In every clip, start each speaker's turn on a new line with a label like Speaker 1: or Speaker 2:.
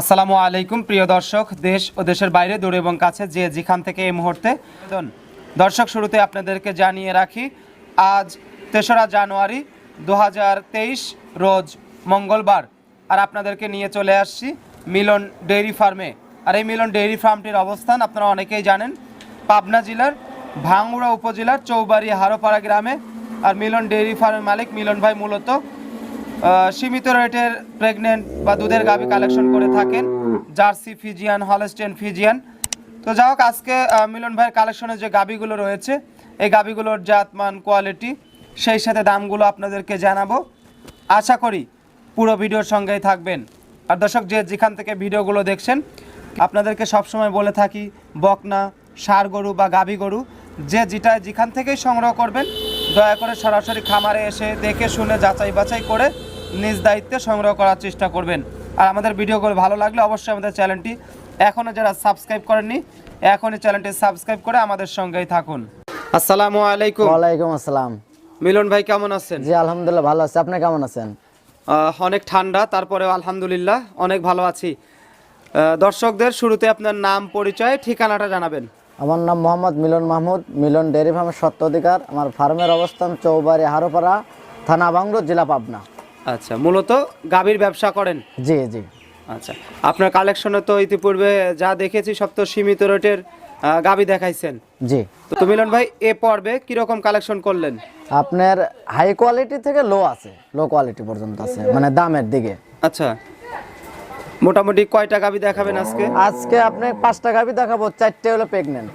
Speaker 1: আসসালামু আলাইকুম, প্রিয় দর্শক, দেশ ও দেশের বাইরে দূরে এবং কাছে যে যেখান থেকে এই মুহূর্তে দর্শক, শুরুতে আপনাদেরকে জানিয়ে রাখি, আজ তেসরা জানুয়ারি দু হাজার তেইশ রোজ মঙ্গলবার। আর আপনাদেরকে নিয়ে চলে আসছি মিলন ডেইরি ফার্মে। আর এই মিলন ডেইরি ফার্মটির অবস্থান আপনারা অনেকেই জানেন, পাবনা জেলার ভাঙ্গুড়া উপজেলার চৌবাড়ি হারোপাড়া গ্রামে। আর মিলন ডেইরি ফার্মের মালিক মিলন ভাই মূলত সীমিত রেটের প্রেগনেন্ট বা দুধের গাভী কালেকশন করে থাকেন। Jersey Friesian Holstein Friesian. তো যাই হোক, আজকে মিলন ভাইয়ের কালেকশনে যে গাভীগুলো রয়েছে, এই গাভীগুলোর জাতমান কোয়ালিটি সেই সাথে দামগুলো আপনাদেরকে জানাব। আশা করি পুরো ভিডিওর সঙ্গেই থাকবেন। আর দর্শক, যে যেখান থেকে ভিডিওগুলো দেখছেন, আপনাদেরকে সবসময় বলে থাকি, বকনা, ষাড় গরু বা গাভী গরু, যে যেটা যেখান থেকেই সংগ্রহ করবেন, দয়া করে সরাসরি খামারে এসে দেখে, শুনে যাচাই বাছাই করে নিজ দায়িত্বে সংগ্রহ করার চেষ্টা করবেন। আর আমাদের ভিডিও ভিডিওগুলো ভালো লাগলে অবশ্যই আমাদের চ্যানেলটি এখনও যারা সাবস্ক্রাইব করেননি এখনই চ্যানেলটি সাবস্ক্রাইব করে আমাদের সঙ্গেই থাকুন। আসসালামু আলাইকুম।
Speaker 2: ওয়ালাইকুম আসসালাম।
Speaker 1: মিলন ভাই কেমন আছেন?
Speaker 2: জি আলহামদুলিল্লাহ ভালো আছি। আপনি কেমন আছেন?
Speaker 1: অনেক ঠান্ডা তারপরেও আলহামদুলিল্লাহ অনেক ভালো আছি। দর্শকদের শুরুতে আপনার নাম পরিচয় ঠিকানাটা জানাবেন।
Speaker 2: আমার নাম মোহাম্মদ মিলন মাহমুদ মিলন ডেয়ারি ফার্মের সত্য অধিকার আমার ফার্মের অবস্থান চৌবাড়ি হারোপাড়া থানা বাংলো জেলা পাবনা।
Speaker 1: আচ্ছা মূলত গাভীর ব্যবসা করেন?
Speaker 2: জি জি।
Speaker 1: আচ্ছা আপনার কালেকশনে তো ইতিপূর্বে যা দেখেছি সব তো সীমিত রেটের গাভী দেখাইছেন।
Speaker 2: জি।
Speaker 1: তো মিলন ভাই এ পর্বে কীরকম কালেকশন করলেন?
Speaker 2: আপনার হাই কোয়ালিটি থেকে লো আছে লো কোয়ালিটি পর্যন্ত আছে মানে দামের দিকে।
Speaker 1: আচ্ছা মোটামুটি কয়টা গাভী দেখাবেন আজকে?
Speaker 2: আজকে আপনি পাঁচটা গাভি দেখাবো চারটে হলো প্রেগনেন্ট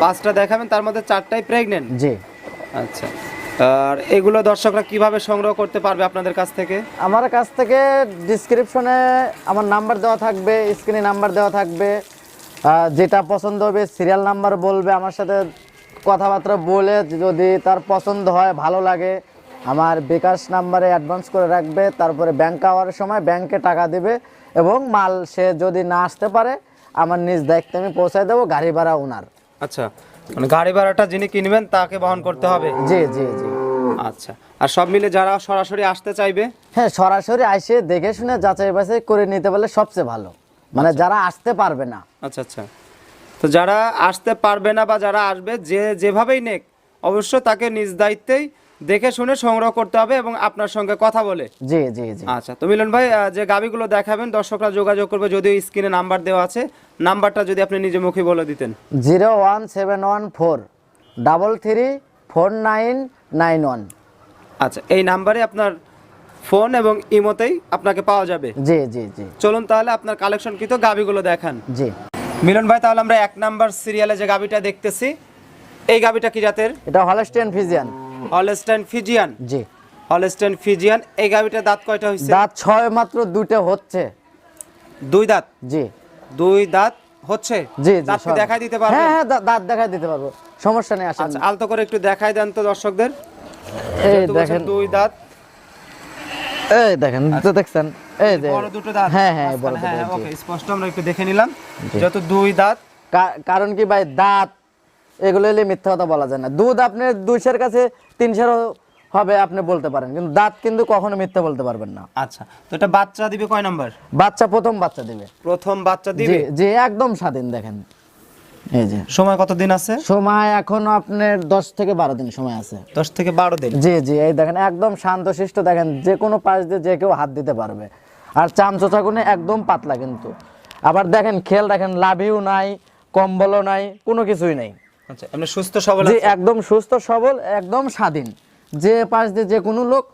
Speaker 1: পাঁচটা দেখাবেন তার মধ্যে চারটাই প্রেগনেন্ট
Speaker 2: জি।
Speaker 1: আচ্ছা আর এগুলো দর্শকরা কীভাবে সংগ্রহ করতে পারবে আপনাদের কাছ থেকে?
Speaker 2: আমার কাছ থেকে ডিসক্রিপশনে আমার নাম্বার দেওয়া থাকবে স্ক্রিনে নাম্বার দেওয়া থাকবে। যেটা পছন্দ হবে সিরিয়াল নাম্বার বলবে আমার সাথে কথাবার্তা বলে যদি তার পছন্দ হয় ভালো লাগে আমার বিকাশ নাম্বারে অ্যাডভান্স করে রাখবে তারপরে ব্যাংক আওয়ার সময় ব্যাংকে টাকা দেবে এবং মাল সে যদি না আসতে পারে আমার নিজ দায়িত্বে আমি পৌঁছায় দেবো গাড়ি ভাড়া ওনার।
Speaker 1: আচ্ছা মানে গাড়ি ভাড়াটা যিনি কিনবেন তাকে বহন করতে হবে?
Speaker 2: জি জি জি।
Speaker 1: আচ্ছা। আর সব মিলে যারা সরাসরি আসতে চাইবে?
Speaker 2: হ্যাঁ সরাসরি আসে দেখে শুনে যাচাই বাছাই করে নিতে পারলে সবচেয়ে ভালো। মানে যারা আসতে পারবে না।
Speaker 1: আচ্ছা আচ্ছা। তো যারা আসতে পারবে না বা যারা আসবে যে যেভাবেই নেক অবশ্য তাকে নিজ দায়িত্বেই দেখে শুনে সংগ্রহ করতে হবে এবং আপনার সঙ্গে কথা বলে।
Speaker 2: জি জি জি।
Speaker 1: আচ্ছা তো মিলন ভাই যে গাবিগুলো দেখাবেন দর্শকরা যোগাযোগ করবে যদিও স্ক্রিনে নাম্বার দেওয়া আছে। নাম্বারটা যদি আপনি নিজে মুখে বলে দিতেন।
Speaker 2: Zero one seven one four double three four nine nine one.
Speaker 1: আচ্ছা এই নাম্বারে আপনার ফোন এবং ইমোতেই আপনাকে পাওয়া যাবে।
Speaker 2: জি জি জি।
Speaker 1: চলুন তাহলে আপনার কালেকশন কৃত গাবিগুলো দেখান।
Speaker 2: জি।
Speaker 1: মিলন ভাই তাহলে আমরা এক নাম্বার সিরিয়ালে যে গাবিটা দেখতেছি এই গাবিটা কি জাতের?
Speaker 2: এটা হলস্টেন ফিজিয়ান
Speaker 1: হলস্টাইন ফিজিয়ান
Speaker 2: জি।
Speaker 1: হলস্টাইন ফিজিয়ান এই গাবিটার দাঁত কয়টা হয়েছে
Speaker 2: দাঁত ছয় মাত্র দুটো হচ্ছে।
Speaker 1: দুই দাঁত?
Speaker 2: জি।
Speaker 1: দুই দাঁত হচ্ছে?
Speaker 2: জি
Speaker 1: দাঁত দেখাই দিতে পারবেন
Speaker 2: হ্যাঁ হ্যাঁ দাঁত দেখাই দিতে পারব। সমস্যা নেই আসেন।
Speaker 1: আচ্ছা আলতো করে একটু দেখাই দেন তো দর্শকদের।
Speaker 2: এই দেখেন।
Speaker 1: দুই দাঁত।
Speaker 2: এই দেখেন তো দেখছেন এই যে
Speaker 1: বড় দুটো দাঁত।
Speaker 2: হ্যাঁ হ্যাঁ বড়
Speaker 1: হ্যাঁ
Speaker 2: দুটো,
Speaker 1: ওকে স্পষ্ট আমরা একটু দেখে নিলাম। যত দুই দাঁত।
Speaker 2: কারণ কি ভাই দাঁত এগুলো এলে মিথ্যা কথা বলা যায় না। দুধ আপনার দুইশের কাছে তিনশের হবে আপনি বলতে পারেন কিন্তু দাঁত কিন্তু কখনো মিথ্যা বলতে পারবেন না।
Speaker 1: আচ্ছা তো এটা বাচ্চা দিবে কয় নাম্বার?
Speaker 2: বাচ্চা প্রথম বাচ্চা দিবে।
Speaker 1: প্রথম বাচ্চা দিবে?
Speaker 2: জি একদম স্বাধীন দেখেন। এই যে।
Speaker 1: সময় কতদিন আছে?
Speaker 2: সময় এখনও আপনার দশ থেকে বারো দিন সময় আছে।
Speaker 1: দশ থেকে বারো দিন?
Speaker 2: জি জি এই দেখেন একদম শান্তশিষ্ট দেখেন যে কোনো পাশ দিয়ে যে কেউ হাত দিতে পারবে। আর চামচোচাগুনে একদম পাতলা কিন্তু। আবার দেখেন খেল দেখেন লাভিও নাই কম্বলও নাই কোনো কিছুই নাই।
Speaker 1: আচ্ছা এমনি সুস্থ সবল
Speaker 2: যে
Speaker 1: আছে?
Speaker 2: একদম সুস্থ সবল একদম স্বাধীন। যে পাশ দিয়ে যে কোনো লোক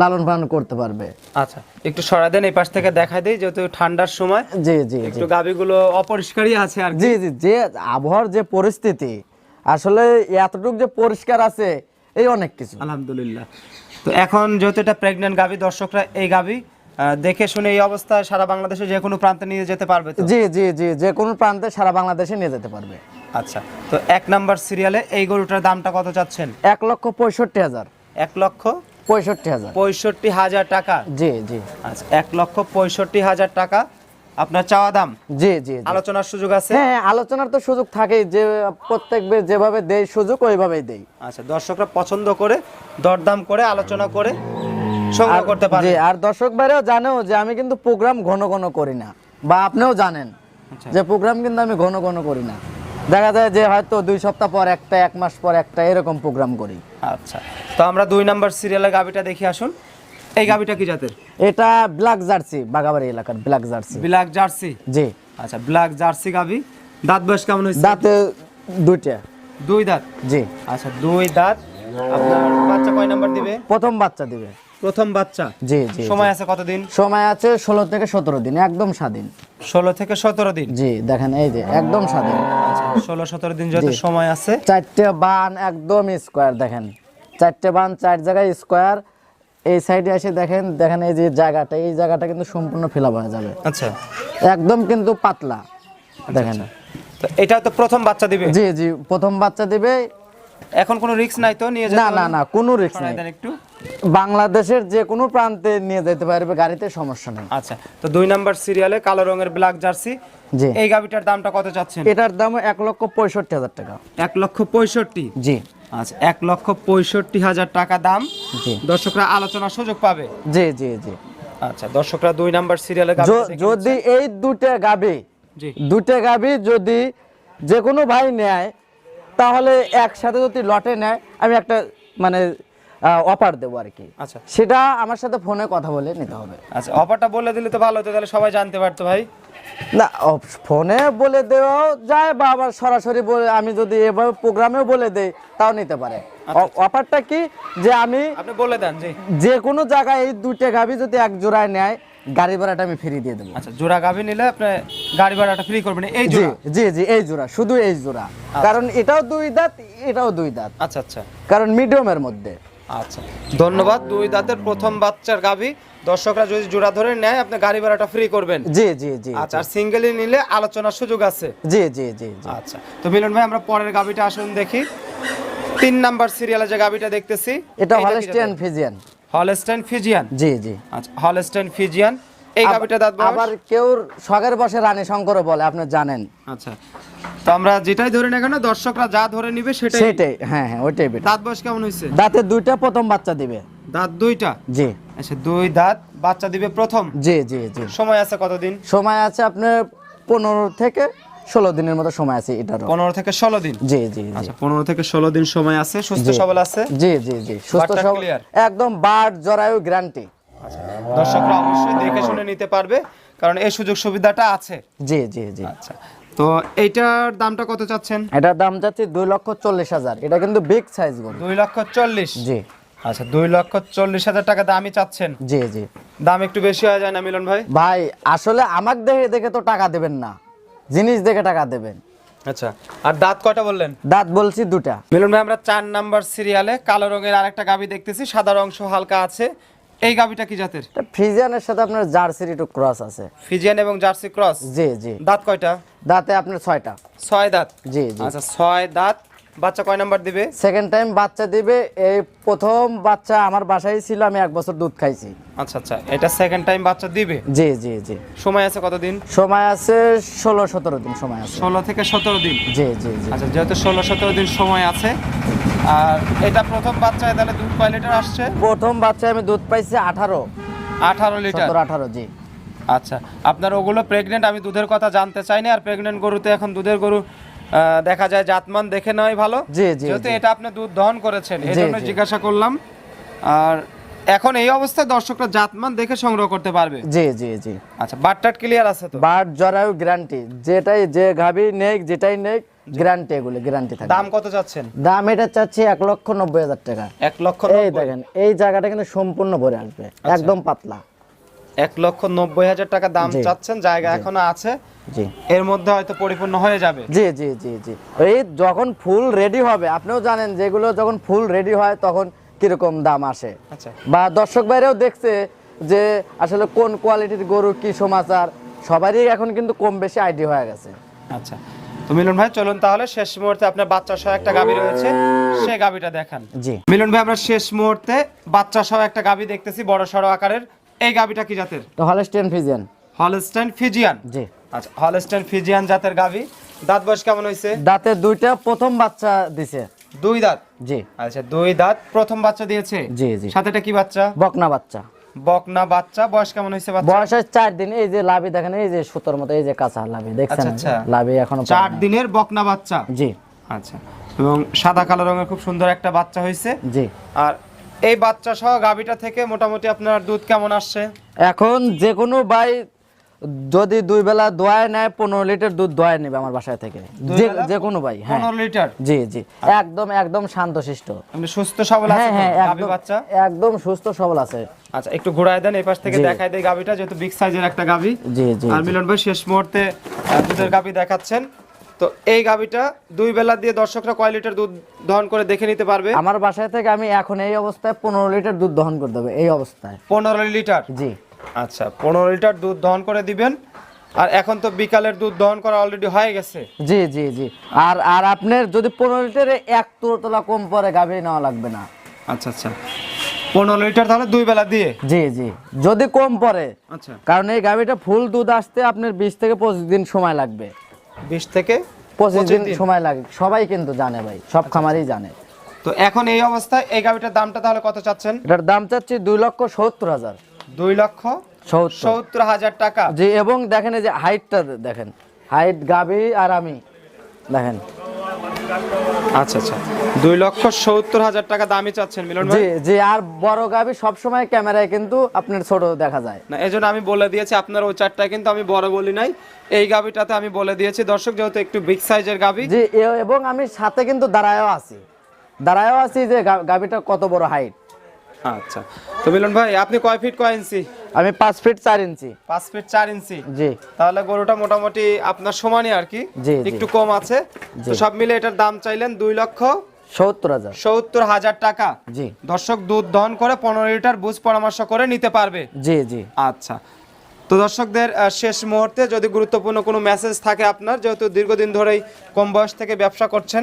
Speaker 2: লালন পালন করতে পারবে।
Speaker 1: আচ্ছা একটু সরা দেন এই পাশ থেকে দেখা দিই যেহেতু ঠান্ডার সময়।
Speaker 2: জি জি
Speaker 1: একটু গাবিগুলো অপরিষ্কারই আছে আর
Speaker 2: জি জি যে আবহাওয়ার যে পরিস্থিতি আসলে এতটুকু যে পরিষ্কার আছে এই অনেক কিছু।
Speaker 1: আলহামদুলিল্লাহ। তো এখন যেহেতু এটা প্রেগনেন্ট গাবি দর্শকরা এই গাবি দেখে শুনে এই অবস্থায় সারা বাংলাদেশে যে কোনো প্রান্তে নিয়ে যেতে পারবে
Speaker 2: জি জি জি যে কোনো প্রান্তে সারা বাংলাদেশে নিয়ে যেতে পারবে।
Speaker 1: আচ্ছা তো এক নাম্বার সিরিয়ালে এই গরুটার দামটা কত চাচ্ছেন?
Speaker 2: এক লক্ষ পঁয়ষট্টি হাজার।
Speaker 1: এক লক্ষ
Speaker 2: পঁয়ষট্টি হাজার।
Speaker 1: পঁয়ষট্টি হাজার টাকা।
Speaker 2: জি জি।
Speaker 1: আচ্ছা এক লক্ষ পঁয়ষট্টি হাজার টাকা। আপনার চাওয়া দাম?
Speaker 2: জি জি।
Speaker 1: আলোচনার সুযোগ আছে?
Speaker 2: হ্যাঁ হ্যাঁ, আলোচনার তো সুযোগ থাকেই। যে প্রত্যেক বে- যেভাবে দেয় সুযোগ ওইভাবেই দেই।
Speaker 1: আচ্ছা দর্শকরা পছন্দ করে দরদাম করে আলোচনা করে সংগ্রহ করতে পারে।
Speaker 2: জি আর দর্শক ভাইরাও জানেও যে আমি কিন্তু প্রোগ্রাম ঘন ঘন করি না। বা আপনিও জানেন
Speaker 1: আচ্ছা।
Speaker 2: যে প্রোগ্রাম কিন্তু আমি ঘন ঘন করি না। দেখা যায় যে হয়তো দুই সপ্তাহ পর একটা এক মাস পর একটা এরকম প্রোগ্রাম করি।
Speaker 1: আচ্ছা। তো আমরা দুই নাম্বার সিরিয়ালের গাবিটা দেখি আসুন। এই গাবিটা কি জাতের?
Speaker 2: এটা ব্ল্যাক জার্সি বাগাবাড়ি এলাকার ব্ল্যাক জার্সি
Speaker 1: ব্ল্যাক জার্সি
Speaker 2: জি।
Speaker 1: আচ্ছা ব্ল্যাক জার্সি গাবি। দাঁত বয়স কেমন হয়েছে?
Speaker 2: দাঁত দুইটা।
Speaker 1: দুই দাঁত?
Speaker 2: জি।
Speaker 1: আচ্ছা দুই দাঁত। আপনার বাচ্চা কয় নাম্বার দিবে?
Speaker 2: প্রথম বাচ্চা দিবে।
Speaker 1: প্রথম বাচ্চা?
Speaker 2: জি জি
Speaker 1: সময় আছে কতদিন?
Speaker 2: সময় আছে ষোলো থেকে সতেরো দিন একদম স্বাধীন।
Speaker 1: ষোলো থেকে সতেরো দিন?
Speaker 2: জি দেখেন এই যে একদম স্বাধীন।
Speaker 1: আচ্ছা ষোলো সতেরো দিন যত সময় আছে?
Speaker 2: চারটে বান একদম স্কোয়ার দেখেন। চারটে বান চার জায়গায় স্কোয়ার। এই সাইডে এসে দেখেন দেখেন এই যে জায়গাটা এই জায়গাটা কিন্তু সম্পূর্ণ ফিল হয়ে যাবে।
Speaker 1: আচ্ছা।
Speaker 2: একদম কিন্তু পাতলা দেখেন।
Speaker 1: তো এটা তো প্রথম বাচ্চা দিবে?
Speaker 2: জি জি প্রথম বাচ্চা দিবে
Speaker 1: এখন কোনো রিস্ক নাই তো নিয়ে যেতে
Speaker 2: না না না কোনো রিস্ক নেই।
Speaker 1: দেন একটু।
Speaker 2: বাংলাদেশের যে কোনো প্রান্তে নিয়ে যেতে পারবে গাড়িতে সমস্যা নেই।
Speaker 1: আচ্ছা তো দুই নাম্বার সিরিয়ালে কালো রঙের ব্ল্যাক জার্সি
Speaker 2: জি।
Speaker 1: এই গাবিটার দামটা কত চাচ্ছেন?
Speaker 2: এটার দাম এক লক্ষ পঁয়ষট্টি হাজার টাকা।
Speaker 1: এক লক্ষ পঁয়ষট্টি?
Speaker 2: জি।
Speaker 1: আচ্ছা এক লক্ষ পঁয়ষট্টি হাজার টাকা দাম।
Speaker 2: জি।
Speaker 1: দর্শকরা আলোচনার সুযোগ পাবে।
Speaker 2: জি জি জি।
Speaker 1: আচ্ছা দর্শকরা দুই নাম্বার সিরিয়ালে
Speaker 2: যদি এই দুটো গাবি
Speaker 1: জি।
Speaker 2: দুটো গাবি যদি যে কোনো ভাই নেয় তাহলে একসাথে যদি লটে নেয় আমি একটা মানে অফার দেবো আর কি।
Speaker 1: আচ্ছা।
Speaker 2: সেটা আমার সাথে ফোনে কথা বলে নিতে হবে।
Speaker 1: আচ্ছা অফারটা বলে দিলে তো ভালো হতো তাহলে সবাই জানতে পারতো ভাই।
Speaker 2: না ফোনে বলে দেওয়াও যায় বা আবার সরাসরি বলে আমি যদি এভাবে প্রোগ্রামেও বলে দেই তাও নিতে পারে। অফারটা কি যে আমি
Speaker 1: আপনি বলে দেন জি।
Speaker 2: যে কোনো জায়গায় এই দুইটা গাবি যদি এক জোড়ায় নেয় গাড়ি ভাড়াটা আমি ফ্রি দিয়ে দেবো।
Speaker 1: আচ্ছা জোড়া গাভি নিলে আপনি গাড়ি ভাড়াটা ফ্রি করবেন এই
Speaker 2: জি
Speaker 1: জোড়া?
Speaker 2: জি জি এই জোড়া শুধু এই জোড়া। কারণ এটাও দুই দাঁত এটাও দুই দাঁত।
Speaker 1: আচ্ছা আচ্ছা।
Speaker 2: কারণ মিডিয়ামের মধ্যে।
Speaker 1: আচ্ছা। ধন্যবাদ দুই দাঁতের প্রথম বাচ্চার গাভি। দর্শকরা যদি জোড়া ধরে নেয় আপনি গাড়ি ভাড়াটা ফ্রি করবেন।
Speaker 2: জি জি জি
Speaker 1: আচ্ছা আর সিঙ্গেলি নিলে আলোচনার সুযোগ আছে।
Speaker 2: জি জি জি
Speaker 1: আচ্ছা তো মিলন ভাই আমরা পরের গাবিটা আসুন দেখি। তিন নাম্বার সিরিয়ালে যে গাবিটা দেখতেছি
Speaker 2: এটা হলস্টিয়ান ফিজিয়ান
Speaker 1: হলস্টাইন ফিজিয়ান?
Speaker 2: জি জি।
Speaker 1: আচ্ছা হলস্টাইন ফিজিয়ান এই গাবিটা দাঁত?
Speaker 2: আবার কেউ শখের বসে রানী শঙ্করও বলে আপনি জানেন।
Speaker 1: আচ্ছা তো আমরা যেটাই ধরে না কেন দর্শকরা যা ধরে নিবে সেটাই।
Speaker 2: সেটাই হ্যাঁ হ্যাঁ ওইটাই
Speaker 1: দাঁত বয়স কেমন হয়েছে?
Speaker 2: দাঁতে দুইটা প্রথম বাচ্চা দিবে।
Speaker 1: দাঁত দুইটা?
Speaker 2: জি।
Speaker 1: আচ্ছা দুই দাঁত বাচ্চা দিবে প্রথম?
Speaker 2: জি জি জি।
Speaker 1: সময় আছে কতদিন?
Speaker 2: সময় আছে আপনার পনেরো থেকে ষোলো দিনের মতো সময় আছে এটারও।
Speaker 1: পনেরো থেকে ষোলো দিন?
Speaker 2: জি জি
Speaker 1: আচ্ছা পনেরো থেকে ষোলো দিন সময় আছে সুস্থ সবল আছে?
Speaker 2: জি জি জি। সুস্থ
Speaker 1: বাটটা
Speaker 2: সব
Speaker 1: clear?
Speaker 2: একদম বাট জরায়ু গ্যারান্টি
Speaker 1: দর্শকরা অবশ্যই দেখে শুনে নিতে পারবে কারণ এই সুযোগ সুবিধাটা আছে।
Speaker 2: জি জি জি।
Speaker 1: আচ্ছা তো এইটার দামটা কত চাচ্ছেন?
Speaker 2: এটার দাম যাচ্ছে দুই লক্ষ চল্লিশ হাজার। এটা কিন্তু বিগ সাইজ গরু।
Speaker 1: দুই লক্ষ চল্লিশ?
Speaker 2: জি।
Speaker 1: আচ্ছা দুই লক্ষ চল্লিশ হাজার টাকা দামই চাচ্ছেন।
Speaker 2: জি জি।
Speaker 1: দাম একটু বেশি হয়ে যায় না মিলন ভাই?
Speaker 2: ভাই আসলে আমাকে দেখে দেখে তো টাকা দেবেন না। জিনিস দেখে টাকা দেবেন।
Speaker 1: আচ্ছা আর দাঁত কয়টা বললেন?
Speaker 2: দাঁত বলছি দুটা।
Speaker 1: মিলন ভাই আমরা চার নাম্বার সিরিয়ালে কালো রঙের আরেকটা গাবি দেখতেছি সাদা অংশ হালকা আছে। এই গাবিটা কি জাতের?
Speaker 2: এটা ফ্রিজিয়ানের সাথে আপনার জার্সির একটু ক্রস আছে।
Speaker 1: ফিজিয়ান এবং জার্সি ক্রস?
Speaker 2: জি জি।
Speaker 1: দাঁত কয়টা?
Speaker 2: দাঁতে আপনার ছয়টা।
Speaker 1: ছয় দাঁত?
Speaker 2: জি জি।
Speaker 1: আচ্ছা ছয় দাঁত বাচ্চা কয় নাম্বার দিবে?
Speaker 2: সেকেন্ড টাইম বাচ্চা দিবে। এই প্রথম বাচ্চা আমার বাসায় ছিল আমি এক বছর দুধ খাইছি।
Speaker 1: আচ্ছা আচ্ছা। এটা সেকেন্ড টাইম বাচ্চা দিবে?
Speaker 2: জি জি জি।
Speaker 1: সময় আছে কতদিন?
Speaker 2: সময় আছে ষোলো সতেরো দিন সময় আছে।
Speaker 1: ষোলো থেকে সতেরো দিন?
Speaker 2: জি জি জি।
Speaker 1: আচ্ছা যেহেতু ষোলো সতেরো দিন সময় আছে আর এটা প্রথম বাচ্চায় তাহলে দুধ কয় লিটার আসছে?
Speaker 2: প্রথম বাচ্চায় আমি দুধ পাইছি আঠারো।
Speaker 1: আঠারো লিটার?
Speaker 2: সতেরো আঠারো জি।
Speaker 1: আচ্ছা আপনার ওগুলো প্রেগনেন্ট আমি দুধের কথা জানতে চাই না আর প্রেগনেন্ট গরুতে এখন দুধের গরু দেখা যায় জাতমান দেখে নেওয়াই ভালো।
Speaker 2: জি জি
Speaker 1: যেহেতু এটা আপনি দুধ দহন করেছেন এই জন্য জিজ্ঞাসা করলাম। আর এখন এই অবস্থায় দর্শকরা জাতমান দেখে সংগ্রহ করতে পারবে?
Speaker 2: জি জি জি।
Speaker 1: আচ্ছা বাটটাট ক্লিয়ার আছে তো?
Speaker 2: বাট জরায়ু গ্যারান্টি যেটাই যে গাভি নেই যেটাই নেই গ্যারান্টি এগুলো গ্যারান্টি থাকে।
Speaker 1: দাম কত যাচ্ছেন
Speaker 2: দাম এটা চাচ্ছি এক লক্ষ নব্বই হাজার টাকা।
Speaker 1: এক লক্ষ
Speaker 2: এই দেখেন এই জায়গাটা কিন্তু সম্পূর্ণ ভরে আসবে। একদম পাতলা।
Speaker 1: এক লক্ষ নব্বই হাজার টাকা দাম চাচ্ছেন জায়গা এখনও আছে।
Speaker 2: জি।
Speaker 1: এর মধ্যে হয়তো পরিপূর্ণ হয়ে যাবে।
Speaker 2: জি জি জি জি। এই যখন ফুল রেডি হবে আপনিও জানেন যেগুলো যখন ফুল রেডি হয় তখন কীরকম দাম আসে।
Speaker 1: আচ্ছা।
Speaker 2: বা দর্শক বাইরেও দেখছে যে আসলে কোন কোয়ালিটির গরু কি সমাচার সবারই এখন কিন্তু কম বেশি আইডিয়া হয়ে গেছে।
Speaker 1: আচ্ছা। তো মিলন ভাই চলুন তাহলে শেষ মুহূর্তে আপনার বাচ্চা সহ একটা গাবি রয়েছে সেই গাবিটা দেখান।
Speaker 2: জি।
Speaker 1: মিলন ভাই আমরা শেষ মুহূর্তে বাচ্চা সহ একটা গাবি দেখতেছি বড় সড়ো আকারের। এই গাবিটা কি জাতের?
Speaker 2: তো হলস্টিয়ান ফিজিয়ান
Speaker 1: হলস্টাইন ফিজিয়ান
Speaker 2: জি।
Speaker 1: আচ্ছা হলস্টাইন ফিজিয়ান জাতের গাবি। দাঁত বয়স কেমন হয়েছে
Speaker 2: দাঁতে দুইটা প্রথম বাচ্চা দিছে।
Speaker 1: দুই দাঁত?
Speaker 2: জি।
Speaker 1: আচ্ছা দুই দাঁত প্রথম বাচ্চা দিয়েছে?
Speaker 2: জি জি।
Speaker 1: সাথেটা কি বাচ্চা?
Speaker 2: বকনা বাচ্চা।
Speaker 1: বকনা বাচ্চা বয়স কেমন হয়েছে বাচ্চা?
Speaker 2: বয়স চার দিন। এই যে লাভি দেখেন এই যে সুতোর মতো এই যে কাঁচা লাভি দেখছেন?
Speaker 1: আচ্ছা, আচ্ছা।
Speaker 2: লাভি এখনও
Speaker 1: চার দিনের বকনা বাচ্চা?
Speaker 2: জি।
Speaker 1: আচ্ছা। এবং সাদা কালো রঙের খুব সুন্দর একটা বাচ্চা হয়েছে
Speaker 2: জি।
Speaker 1: আর এই বাচ্চা সহ গাভীটা থেকে মোটামুটি আপনার দুধ কেমন আসছে?
Speaker 2: এখন যে কোনো ভাই যদি দুই বেলা দোয়ায় নেয় পনেরো লিটার দুধ দোয়ায় নেবে আমার বাসায় থেকে। যে কোনো ভাই হ্যাঁ।
Speaker 1: পনেরো লিটার?
Speaker 2: জি জি। একদম একদম শান্তশিষ্ট
Speaker 1: সুস্থ সবল আছে
Speaker 2: হ্যাঁ হ্যাঁ একদম
Speaker 1: বাচ্চা?
Speaker 2: একদম সুস্থ সবল আছে।
Speaker 1: আচ্ছা একটু ঘোরায় দেন এই পাশ থেকে
Speaker 2: জি।
Speaker 1: দেখাই দেয় গাভীটা যেহেতু বিগ সাইজের একটা গাভী।
Speaker 2: জি জি
Speaker 1: আর মিলন ভাই শেষ মুহূর্তে দুধের গাভী দেখাচ্ছেন। তো এই গাভীটা দুই বেলা দিয়ে দর্শকরা কয় লিটার দুধ দহন করে দেখে নিতে পারবে?
Speaker 2: আমার বাসায় থেকে আমি এখন এই অবস্থায় পনেরো লিটার দুধ দহন করে দেবো এই অবস্থায়।
Speaker 1: পনেরো লিটার?
Speaker 2: জি।
Speaker 1: আচ্ছা পনেরো লিটার দুধ দহন করে দিবেন। আর এখন তো বিকালের দুধ দহন করা অলরেডি হয়ে গেছে।
Speaker 2: জি জি জি। আর আর আপনার যদি পনেরো লিটারে এক তোলা কম পরে গাভী নেওয়া লাগবে না।
Speaker 1: আচ্ছা আচ্ছা। পনেরো লিটার তাহলে দুই বেলা দিয়ে?
Speaker 2: জি জি। যদি কম পরে।
Speaker 1: আচ্ছা।
Speaker 2: কারণ এই গাভীটা ফুল দুধ আসতে আপনার বিশ থেকে পঁচিশ দিন সময় লাগবে।
Speaker 1: বিশ থেকে
Speaker 2: পঁচিশ দিন। সময় লাগে। সবাই কিন্তু জানে ভাই সব খামারই জানে।
Speaker 1: তো এখন এই অবস্থায় এই গাভীটার দামটা তাহলে কত চাচ্ছেন?
Speaker 2: এটার দাম চাচ্ছি দুই লক্ষ সত্তর হাজার।
Speaker 1: দুই লক্ষ
Speaker 2: সত্তর
Speaker 1: হাজার টাকা।
Speaker 2: জি এবং দেখেন এই যে হাইটটা দেখেন। হাইট গাভী আর আমি দেখেন।
Speaker 1: আচ্ছা আচ্ছা। দুই লক্ষ সত্তর হাজার টাকা দামই চাচ্ছেন মিলন ভাই?
Speaker 2: জি আর বড় গাভী সবসময় ক্যামেরায় কিন্তু আপনার ছোট দেখা যায়।
Speaker 1: না এই জন্য আমি বলে দিয়েছি আপনার ওই চারটায় কিন্তু আমি বড় বলি নাই। এই গাভিটাতে আমি বলে দিয়েছি দর্শক যেহেতু একটু বিগ সাইজের গাভি
Speaker 2: জি এবং আমি সাথে কিন্তু দাঁড়ায়ও আছি। দাঁড়ায়ও আছি যে গা- গাভীটা কত বড় হাইট
Speaker 1: আচ্ছা। তো মিলন ভাই আপনি কয় ফিট কয় ইঞ্চি
Speaker 2: আমি পাঁচ ফিট চার ইঞ্চি।
Speaker 1: পাঁচ ফিট চার ইঞ্চি।
Speaker 2: জি।
Speaker 1: তাহলে গরুটা মোটামুটি আপনার সমানই আর কি। একটু কম আছে। তো সব মিলে এটার দাম চাইলেন দুই লক্ষ
Speaker 2: সত্তর হাজার।
Speaker 1: সত্তর হাজার টাকা।
Speaker 2: জি।
Speaker 1: দর্শক দুধ দহন করে পনেরো লিটার বুঝ পরামর্শ করে নিতে পারবে।
Speaker 2: জি জি।
Speaker 1: আচ্ছা। তো দর্শকদের শেষ মুহূর্তে যদি গুরুত্বপূর্ণ কোনো মেসেজ থাকে আপনার যেহেতু দীর্ঘদিন ধরেই কম বয়স থেকে ব্যবসা করছেন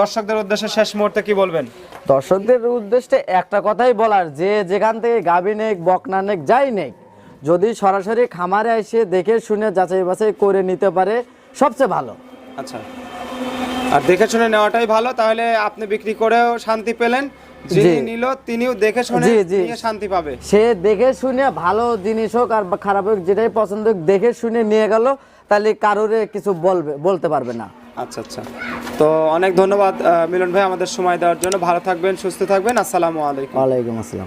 Speaker 1: দর্শকদের উদ্দেশ্যে শেষ মুহূর্তে কি বলবেন?
Speaker 2: দর্শকদের উদ্দেশ্যে একটা কথাই বলার যে যেখান থেকে গাভী নেক বকনা নেক যাই নেক যদি সরাসরি খামারে এসে দেখে শুনে যাচাই বাছাই করে নিতে পারে সবচেয়ে ভালো।
Speaker 1: আচ্ছা। আর দেখে শুনে নেওয়াটাই ভালো তাহলে আপনি বিক্রি করেও শান্তি পেলেন। যিনি নিল তিনিও দেখে শুনে
Speaker 2: জি, জি।
Speaker 1: নিয়ে শান্তি পাবে।
Speaker 2: সে দেখে শুনে ভালো জিনিস হোক আর খারাপ হোক যেটাই পছন্দ হোক দেখে শুনে নিয়ে গেল তাহলে কারোরে কিছু বলবে বলতে পারবে না।
Speaker 1: আচ্ছা আচ্ছা। তো অনেক ধন্যবাদ মিলন ভাই আমাদের সময় দেওয়ার জন্য। ভালো থাকবেন সুস্থ থাকবেন। আসসালামু আলাইকুম।
Speaker 2: ওয়ালাইকুম আসসালাম।